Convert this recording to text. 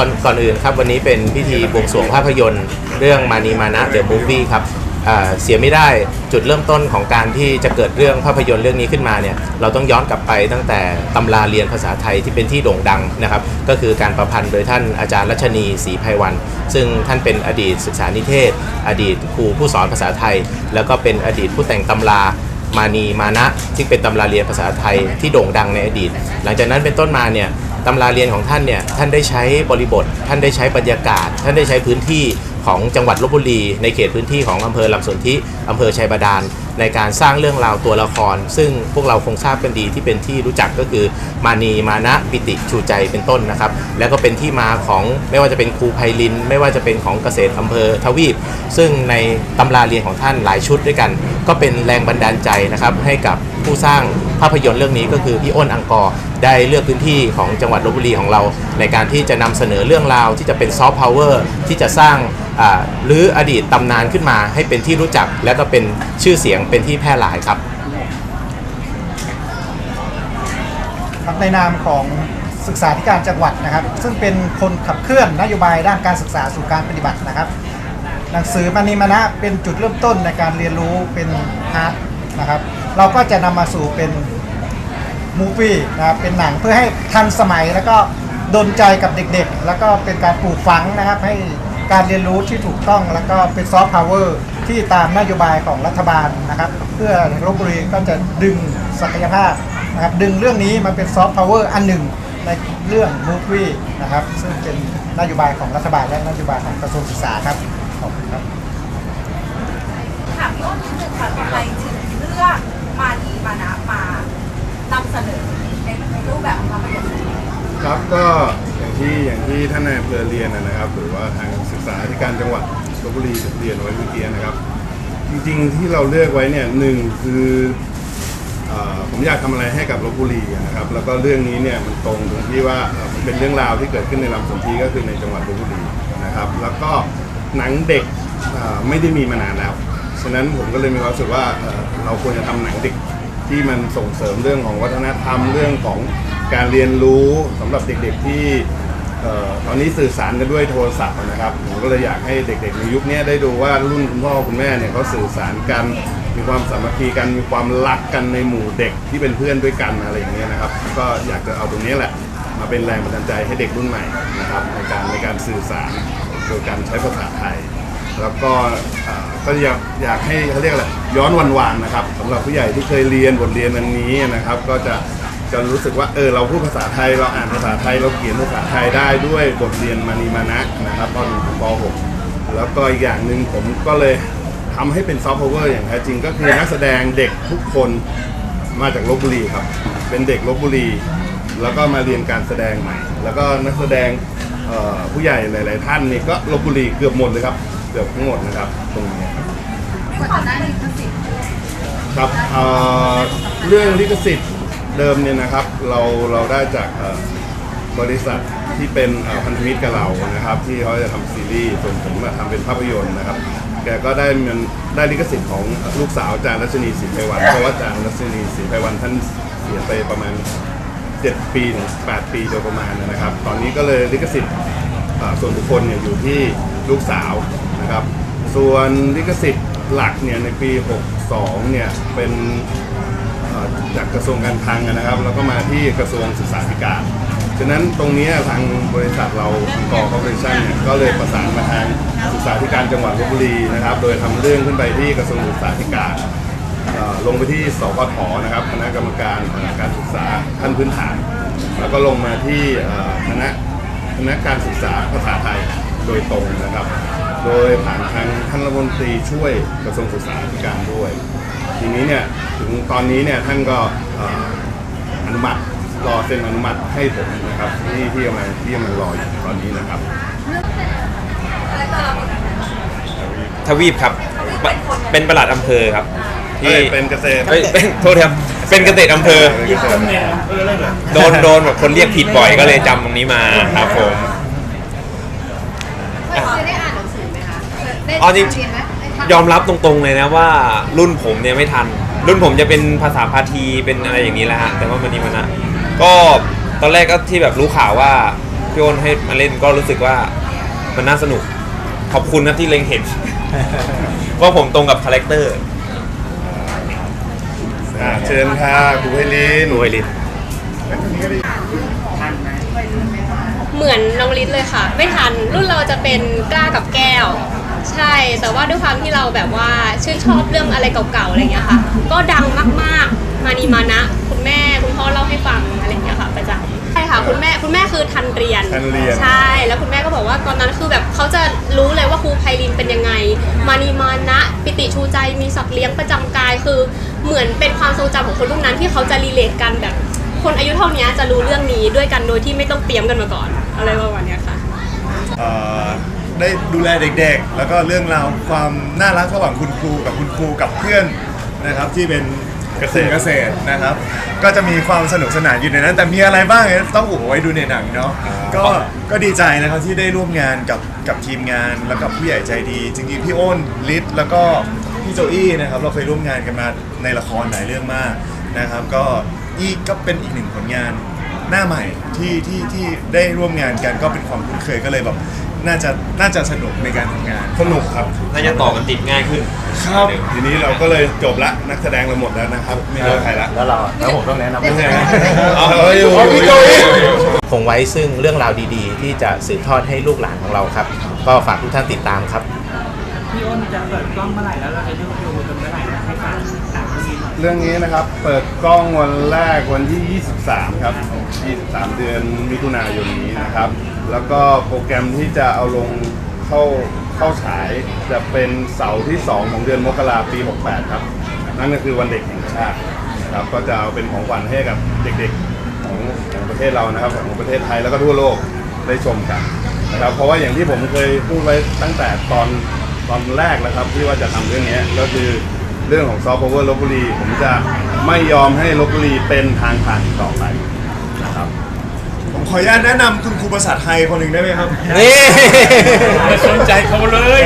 ก่อนก่อนอื่นครับ วันนี้เป็นพิธีบวงสรวงภาพยนตร์ เรื่องมานีมานะเดอะมูฟวี่ครับเสียไม่ได้จุดเริ่มต้นของการที่จะเกิดเรื่องภาพยนตร์เรื่องนี้ขึ้นมาเนี่ยเราต้องย้อนกลับไปตั้งแต่ตำราเรียนภาษาไทยที่เป็นที่โด่งดังนะครับก็คือการประพันธ์โดยท่านอาจารย์รัชนีศรีไพวัน ซึ่งท่านเป็นอดีตศึกษานิเทศ อดีตครูผู้สอนภาษาไทย แล้วก็เป็นอดีตผู้แต่งตำรามานีมานะที่เป็นตำราเรียนภาษาไทยที่โด่งดังในอดีต หลังจากนั้นเป็นต้นมาเนี่ย ตำราเรียนของท่านเนี่ยท่านได้ใช้บริบท ท่านได้ใช้บรรยากาศ ท่านได้ใช้พื้นที่ของจังหวัดลบบุรี ในเขตพื้นที่ของอำเภอลำสนธิอำเภอชัยบาดาลในการสร้างเรื่องราวตัวละคร ซึ่งพวกเราคงทราบกันดีที่เป็นที่รู้จักก็คือมานีมานะปิติชูใจเป็นต้นนะครับ แล้วก็เป็นที่มาของไม่ว่าจะเป็นครูไพลิน ไม่ว่าจะเป็นของเกษตรอำเภอทวีป ซึ่งในตำราเรียนของท่านหลายชุดด้วยกัน ก็เป็นแรงบันดาลใจนะครับให้กับ ผู้สร้างภาพยนตร์เรื่องนี้ก็คือพี่อ้นอังกอร์ได้เลือกพื้นที่ของจังหวัดลบบุรีของเรา ในการที่จะนำเสนอเรื่องราวที่จะเป็นซอฟต์พาวเวอร์ที่จะสร้างหรืออดีตตำนานขึ้นมาให้เป็นที่รู้จัก และก็เป็นชื่อเสียงเป็นที่แพร่หลายครับครับในนามของศึกษาธิการจังหวัดนะครับ ซึ่งเป็นคนขับเคลื่อนนโยบายด้านการศึกษาสู่การปฏิบัตินะครับ หนังสือมานีมานะเป็นจุดเริ่มต้นในการเรียนรู้เป็นฮาร์ด นะครับ เราก็จะนำมาสู่เป็นมูฟี่นะครับเป็นหนังเพื่อให้ทันสมัยแล้วก็ดนใจกับเด็กๆ แล้วก็เป็นการปลูกฝังนะครับ ให้การเรียนรู้ที่ถูกต้องแล้วก็เป็นซอฟต์พาวเวอร์ที่ตามนโยบายของรัฐบาลนะครับ เพื่อลบบุรีก็จะดึงศักยภาพนะครับดึงเรื่องนี้มาเป็นซอฟต์พาวเวอร์อันหนึ่งในเรื่องมูฟวี่นะครับ ซึ่งเป็นนโยบายของรัฐบาลและนโยบายของกระทรวงศึกษาครับขอบคุณครับถามพี่อ้นนิดนึงค่ะทำไมถึง ลือกมานีมานะมานำเสนอในในรูปแบบของภาพยนตร์ครับก็อย่างที่อย่างที่ท่านนายอำเภอเรียนนะนะครับ หรือว่าทางศึกษาธิการจังหวัดลบบุรีเรียนไว้เมื่อกี้นะครับ จริงๆที่เราเลือกไว้เนี่ยหนึ่งคือเอ่อผมอยากทำอะไรให้กับลบบุรีนะครับ แล้วก็เรื่องนี้เนี่ยมันตรงตรงที่ว่าเอ่อมันเป็นเรื่องราวที่เกิดขึ้นในลำสนธิก็คือในจังหวัดลบบุรีนะครับ แล้วก็หนังเด็กเอ่อไม่ได้มีมานานแล้ว ฉะนั้นผมก็เลยมีความรู้สึกว่าเอ่อเราควรจะทำหนังเด็กที่มันส่งเสริมเรื่องของวัฒนธรรมเรื่องของการเรียนรู้สำหรับเด็กๆที่เอ่อตอนนี้สื่อสารกันด้วยโทรศัพท์นะครับผมก็เลยอยากให้เด็กๆในยุคนี้ได้ดูว่ารุ่นคุณพ่อคุณแม่เนี่ยเขาสื่อสารกัน มีความสามัคคีกันมีความรักกันในหมู่เด็กที่เป็นเพื่อนด้วยกันอะไรอย่างเงี้ยนะครับ ก็อยากจะเอาตรงนี้แหละ มาเป็นแรงบันดาลใจให้เด็กรุ่นใหม่นะครับในการในการสื่อสารโดยการใช้ภาษาไทย แล้วก็ก็อยากอยากให้เขาเรียกอะไรย้อนวันวานนะครับสำหรับผู้ใหญ่ที่เคยเรียนบทเรียนอันนี้นะครับ ก็จะจะรู้สึกว่าเออเราพูดภาษาไทยเราอ่านภาษาไทยเราเขียนภาษาไทยได้ด้วยบทเรียนมานีมานะนะครับตอนอยู่ป .6 แล้วก็อีกอย่างหนึ่งผมก็เลยทำให้เป็นซอฟต์พาวเวอร์อย่างแท้จริงก็คือนักแสดงเด็กทุกคนมาจากลบบุรีครับ เป็นเด็กลบบุรี แล้วก็มาเรียนการแสดงใหม่ แล้วก็นักแสดงผู้ใหญ่หลาย ๆ ท่านนี่ก็ลบบุรีเกือบหมดเลยครับ เกือบทั้งหมดนะครับตรงนี้ครับด้วยความได้ลิขสิทธิ์ครับเอ่อเรื่องลิขสิทธิ์เดิมเนี่ยนะครับ เราเราได้จากเอ่อบริษัทที่เป็นเอ่อพันธมิตรกับเรานะครับ ที่เขาจะทำซีรีส์ส่วนผมมาทำเป็นภาพยนตร์นะครับ แกก็ได้มันได้ลิขสิทธิ์ของลูกสาวอาจารย์รัชนีศรีไพวันเพราะว่าอาจารย์รัชนีศรีไพวันท่านเสียไปประมาณ 7 ปีถึง8ปีโดยประมาณนะครับ ตอนนี้ก็เลยลิขสิทธิ์อ่าส่วนบุคคลเนี่ยอยู่ที่ลูกสาว นะครับ ส่วนลิขสิทธิ์หลักเนี่ยในปี 62 เนี่ยเป็นจากกระทรวงการคลังนะครับ แล้วก็มาที่กระทรวงศึกษาธิการ ฉะนั้นตรงนี้ทางบริษัทเรากอคอร์ปอเรชั่นเนี่ยก็เลยประสานมาทางศึกษาธิการจังหวัดลบบุรีนะครับ โดยทำเรื่องขึ้นไปที่กระทรวงศึกษาธิการลงไปที่สพทนะครับคณะกรรมการการศึกษาขั้นพื้นฐาน แล้วก็ลงมาที่คณะคณะการศึกษาภาษาไทยโดยตรงนะครับ โดยผ่านทางท่านรัฐมนตรีช่วยกระทรวงศึกษาธิการด้วย ทีนี้เนี่ยถึงตอนนี้เนี่ยท่านก็เอ่ออนุมัติรอเซ็นอนุมัติให้ผมนะครับที่ที่กำลังที่กำลังรออยู่ตอนนี้นะครับอะไรตัวเราเป็นทวีปครับเป็นประหลัดอำเภอครับที่เอ้ยเป็นเกษตรเอ้ยเป็นโทษครับเป็นเกษตรอำเภอเป็นเกษตรโดนโดนแบบคนเรียกผิดบ่อยก็เลยจำตรงนี้มาครับผม เคยได้อ่านหนังสือไหมคะเคย ได้อ๋อจริงเรียนไหมได้ทำยอมรับตรงๆเลยนะว่ารุ่นผมเนี่ยไม่ทัน รุ่นผมจะเป็นภาษาพาทีเป็นอะไรอย่างนี้แหละฮะแต่ว่ามันนี้มันนะก็ตอนแรกก็ที่แบบรู้ข่าวว่าพี่อ้นให้มาเล่นก็รู้สึกว่ามันน่าสนุก ขอบคุณครับที่เล็งเห็น ว่าผมตรงกับคาแรคเตอร์อ่าเชิญค่ะครูไพลินหน่วยลิน เหมือนน้องลิศเลยค่ะ ไม่ทันรุ่นเราจะเป็นกล้ากับแก้ว ใช่ แต่ว่าด้วยความที่เราแบบว่าชื่นชอบเรื่องอะไรเก่าๆอะไรอย่างเงี้ยค่ะ ก็ดังมากๆ มานีมานะ คุณแม่คุณพ่อเล่าให้ฟังอะไรอย่างเงี้ยค่ะประจำใช่ค่ะคุณแม่คุณแม่คือทันเรียนทันเรียน ใช่ แล้วคุณแม่ก็บอกว่าตอนนั้นคือแบบเขาจะรู้เลยว่าครูไพลินเป็นยังไง มานีมานะ ปิติชูใจมีสัตว์เลี้ยงประจำกายคือเหมือนเป็นความทรงจำของคนรุ่นนั้นที่เขาจะรีเลทกันแบบ คนอายุเท่านี้จะรู้เรื่องนี้ด้วยกันโดยที่ไม่ต้องเตรียมกันมาก่อนอะไรประมาณเนี้ยค่ะ เอ่อ ได้ดูแลเด็กๆ แล้วก็เรื่องราวความน่ารักระหว่างคุณครูกับคุณครูกับเพื่อนนะครับที่เป็นเกษตรกลุ่มเกษตรนะครับ ก็จะมีความสนุกสนานอยู่ในนั้น แต่มีอะไรบ้างเนี่ยต้องอุบไว้ดูในหนังเนาะก็ก็ดีใจนะครับที่ได้ร่วมงานกับกับทีมงานแล้วกับผู้ใหญ่ใจดีจริงๆพี่อ้นลิศแล้วก็พี่โจอี้นะครับเราเคยร่วมงานกันมาในละครหลายเรื่องมากนะครับ ก็อีกก็เป็นอีกหนึ่งผลงานหน้าใหม่ที่ที่ที่ได้ร่วมงานกันก็เป็นความคุ้นเคยก็เลยแบบ น่าจะน่าจะสนุกในการทำงานสนุกครับน่าจะต่อกันติดง่ายขึ้น ครับทีนี้เราก็เลยจบละนักแสดงเราหมดแล้วนะครับ ไม่เหลือใครละแล้วเราแล้วผมต้องแนะนำไม่ใช่ไหมเอาเอาอยู่เอาพี่โจอี้คงไว้ซึ่งเรื่องราวดีๆ ที่จะสืบทอดให้ลูกหลานของเราครับ ก็ฝากทุกท่านติดตามครับ พี่อ้นจะเปิดกล้องเมื่อไหร่แล้วเราจะได้ดูกันเมื่อไหร่นะให้ฝากถามเรื่องนี้หน่อยเรื่องนี้นะครับ เปิดกล้องวันแรกวันที่ 23 ครับ 23 เดือนมิถุนายนนี้นะครับ แล้วก็โปรแกรมที่จะเอาลงเข้าเข้าฉายจะเป็นเสาร์ที่ 2 ของเดือนมกราปี 68 ครับ นั่นก็คือวันเด็กแห่งชาติครับก็จะเอาเป็นของขวัญให้กับเด็กๆของของประเทศเรานะครับของประเทศไทยแล้วก็ทั่วโลกได้ชมกันนะครับเพราะว่าอย่างที่ผมเคยพูดไว้ตั้งแต่ตอนตอนแรกแล้วครับที่ว่าจะทำเรื่องนี้ก็คือเรื่องของซอฟต์พาวเวอร์ลบบุรี ผมจะไม่ยอมให้ลบบุรีเป็นทางผ่านอีกต่อไป ผมขออนุญาตแนะนำคุณครูภาษาไทยคนหนึ่งได้ไหมครับ นี่สนใจเขาเลย